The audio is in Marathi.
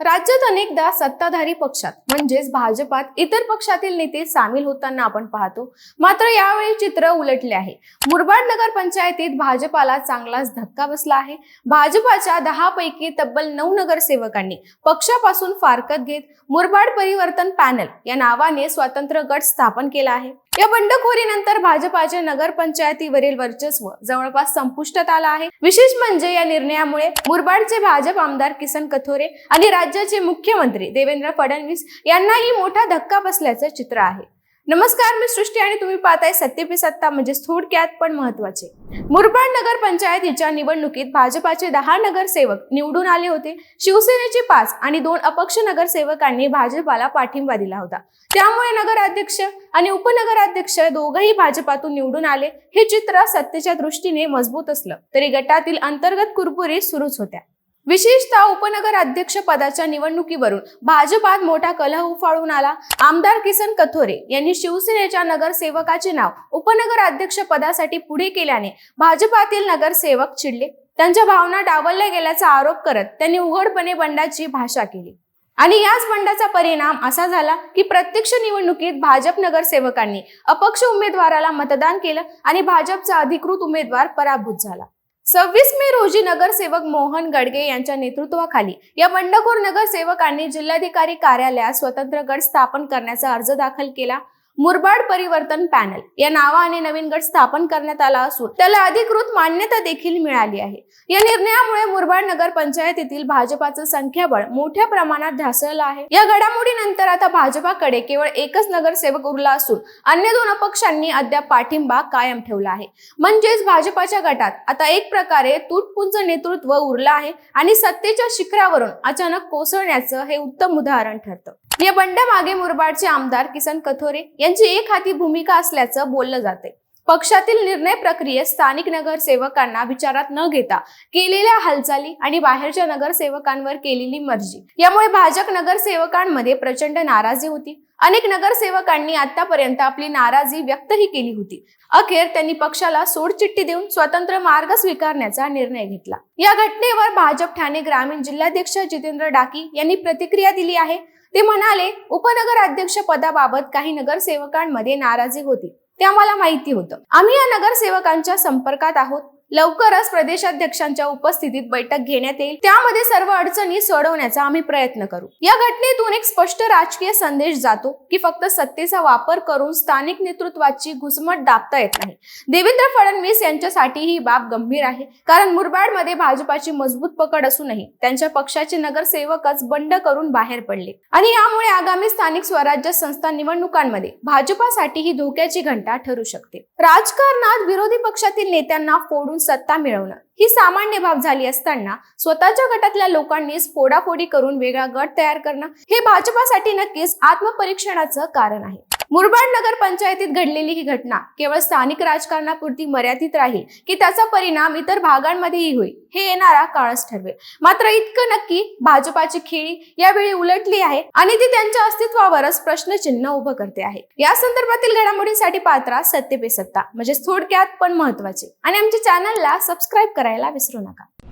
राज्यात अनेकदा सत्ताधारी पक्षात म्हणजेच भाजपात इतर पक्षातील नेते सामील होताना आपण पाहतो. मात्र यावेळी चित्र उलटले आहे. मुरबाड नगर पंचायतीत भाजपाला चांगलाच धक्का बसला आहे. भाजपाच्या दहा पैकी तब्बल नऊ नगरसेवकांनी पक्षापासून फारकत घेत मुरबाड परिवर्तन पॅनल या नावाने स्वतंत्र गट स्थापन केला आहे. या बंडखोरीनंतर भाजपाचे नगरपंचायतीवरील वर्चस्व जवळपास संपुष्टात आलं आहे. विशेष म्हणजे या निर्णयामुळे मुरबाडचे भाजप आमदार किसन कथोरे आणि राज्याचे मुख्यमंत्री देवेंद्र फडणवीस यांनाही मोठा धक्का बसल्याचं चित्र आहे. नमस्कार मी सृष्टी आणि तुम्ही पाहताय सत्य सत्ता म्हणजे थोडक्यात पण महत्त्वाचे मुरबाड नगर पंचायतीच्या निवडणुकीत भाजपाचे दहा नगरसेवक निवडून आले होते. शिवसेनेचे पाच आणि दोन अपक्ष नगरसेवकांनी भाजपाला पाठिंबा दिला होता. त्यामुळे नगराध्यक्ष आणि उपनगराध्यक्ष दोघंही भाजपातून निवडून आले. हे चित्र सत्तेच्या दृष्टीने मजबूत असलं तरी गटातील अंतर्गत कुरबुरी सुरूच होत्या. विशेषतः उपनगर अध्यक्ष पदाच्या निवडणुकीवरून भाजपात मोठा कलह उफाळून आला. आमदार किसन कथोरे यांनी शिवसेनेच्या नगरसेवकाचे नाव उपनगर अध्यक्ष पदासाठी पुढे केल्याने भाजपातील नगरसेवक चिडले. त्यांच्या भावना डावलल्या गेल्याचा आरोप करत त्यांनी उघडपणे बंडाची भाषा केली. आणि याच बंडाचा परिणाम असा झाला की प्रत्यक्ष निवडणुकीत भाजप नगरसेवकांनी अपक्ष उमेदवाराला मतदान केलं आणि भाजपचा अधिकृत उमेदवार पराभूत झाला. सव्वीस मे रोजी नगरसेवक मोहन गडगे यांच्या नेतृत्वाखाली या बंडखोर नगरसेवकांनी जिल्हाधिकारी कार्यालयात स्वतंत्र गट स्थापन करण्याचा अर्ज दाखल केला. मुरबाड परिवर्तन पॅनल या नावाने नवीन गट स्थापन करण्यात आला असून त्याला अधिकृत मान्यता देखील मिळाली आहे. या निर्णयामुळे मुरबाड नगर पंचायतीतील भाजपाचं संख्याबळ मोठ्या प्रमाणात ढासळलं आहे. या घडामोडीनंतर आता भाजपाकडे केवळ एकच नगरसेवक उरला असून अन्य दोन अपक्षांनी अद्याप पाठिंबा कायम ठेवला आहे. म्हणजेच भाजपाच्या गटात आता एक प्रकारे तुटपुंज नेतृत्व उरलं आहे आणि सत्तेच्या शिखरावरून अचानक कोसळण्याचं हे उत्तम उदाहरण ठरतं. या बंडामागे मुरबाडचे आमदार किसन कथोरे यांची एक हाती भूमिका असल्याचं बोललं जाते पक्षातील निर्णय प्रक्रियेत स्थानिक नगरसेवकांना विचारात न घेता केलेल्या हालचाली आणि बाहेरच्या नगरसेवकांवर केलेली मर्जी. यामुळे भाजप नगरसेवकांमध्ये प्रचंड नाराजी होती. अनेक नगरसेवकांनी आतापर्यंत आपली नाराजी व्यक्तही केली होती. अखेर त्यांनी पक्षाला सोडचिठ्ठी देऊन स्वतंत्र मार्ग स्वीकारण्याचा निर्णय घेतला. या घटनेवर भाजप ठाणे ग्रामीण जिल्हाध्यक्ष जितेंद्र डाकी यांनी प्रतिक्रिया दिली आहे. ते म्हणाले उपनगर अध्यक्ष पदाबाबत काही नगरसेवकांमध्ये नाराजी होती. ते आम्हाला माहिती होतं. आम्ही या नगरसेवकांच्या संपर्कात आहोत. लवकरच प्रदेशाध्यक्षांच्या उपस्थितीत बैठक घेण्यात येईल. त्यामध्ये सर्व अडचणी सोडवण्याचा आम्ही प्रयत्न करू. या घटनेतून एक स्पष्ट राजकीय संदेश जातो की फक्त सत्तेचा वापर करून स्थानिक नेतृत्वाची घुसमट दाबता येत नाही. देवेंद्र फडणवीस यांच्यासाठी ही बाब गंभीर आहे. कारण मुरबाडमध्ये भाजपाची मजबूत पकड असूनही त्यांच्या पक्षाचे नगरसेवकच बंड करून बाहेर पडले. आणि यामुळे आगामी स्थानिक स्वराज्य संस्था निवडणुकांमध्ये भाजपासाठी ही धोक्याची घंटा ठरू शकते. राजकारणात विरोधी पक्षातील नेत्यांना फोडून सत्ता मिळवणं. ही सामान्य बाब झाली असताना स्वतःच्या गटातल्या लोकांनीच फोडाफोडी करून वेगळा गट तयार करणं हे भाजपासाठी नक्कीच आत्मपरीक्षणाचं कारण आहे. मुरबाड नगर पंचायतीत घडलेली ही घटना केवळ स्थानिक राजकारणापुरती मर्यादित राहील की त्याचा परिणाम इतर भागांमध्येही होईल हे येणारा काळच ठरवेल. मात्र इतकं नक्की भाजपाची खेळी यावेळी उलटली आहे आणि ती त्यांच्या अस्तित्वावरच प्रश्नचिन्ह उभं करते आहे. या संदर्भातील घडामोडींसाठी पात्रा सत्य पे सत्ता म्हणजे थोडक्यात पण महत्त्वाचे आणि आमच्या चॅनलला सबस्क्राईब करायला विसरू नका.